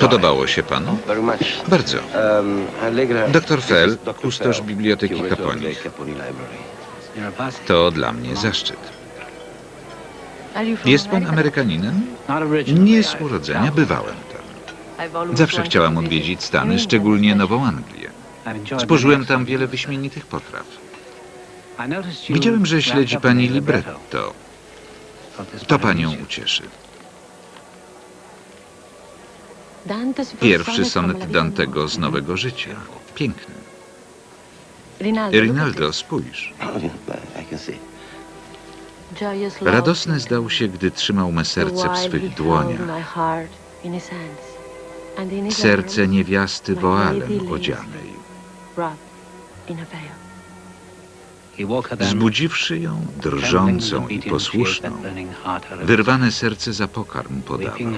Podobało się panu? Very much. Bardzo. Um. Dr. Fell, kustosz Biblioteki Kaponich. To dla mnie zaszczyt. Jest pan Amerykaninem? Nie z urodzenia, bywałem tam. Zawsze chciałam odwiedzić Stany, szczególnie Nową Anglię. Spożyłem tam wiele wyśmienitych potraw. Widziałem, że śledzi pani libretto. To panią ucieszy. Pierwszy sonet Dantego z Nowego Życia. Piękny. Rinaldo, spójrz. Radosny zdał się, gdy trzymał me serce w swych dłoniach. Serce niewiasty woalem odzianej. Zbudziwszy ją, drżącą i posłuszną, wyrwane serce za pokarm podawał.